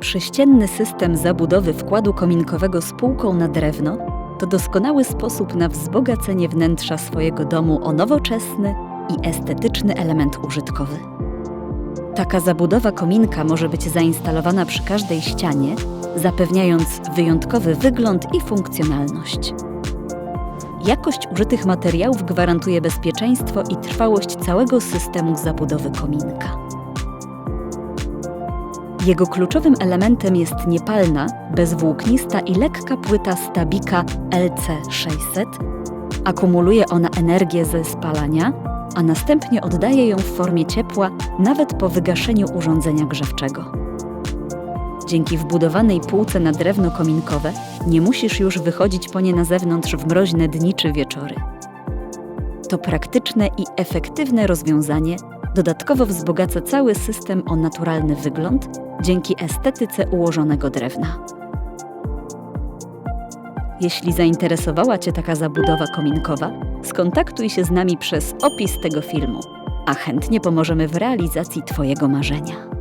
Prześcienny system zabudowy wkładu kominkowego spółką na drewno to doskonały sposób na wzbogacenie wnętrza swojego domu o nowoczesny i estetyczny element użytkowy. Taka zabudowa kominka może być zainstalowana przy każdej ścianie, zapewniając wyjątkowy wygląd i funkcjonalność. Jakość użytych materiałów gwarantuje bezpieczeństwo i trwałość całego systemu zabudowy kominka. Jego kluczowym elementem jest niepalna, bezwłóknista i lekka płyta Stabika LC600. Akumuluje ona energię ze spalania, a następnie oddaje ją w formie ciepła nawet po wygaszeniu urządzenia grzewczego. Dzięki wbudowanej półce na drewno kominkowe nie musisz już wychodzić po nie na zewnątrz w mroźne dni czy wieczory. To praktyczne i efektywne rozwiązanie dodatkowo wzbogaca cały system o naturalny wygląd dzięki estetyce ułożonego drewna. Jeśli zainteresowała Cię taka zabudowa kominkowa, skontaktuj się z nami przez opis tego filmu, a chętnie pomożemy w realizacji Twojego marzenia.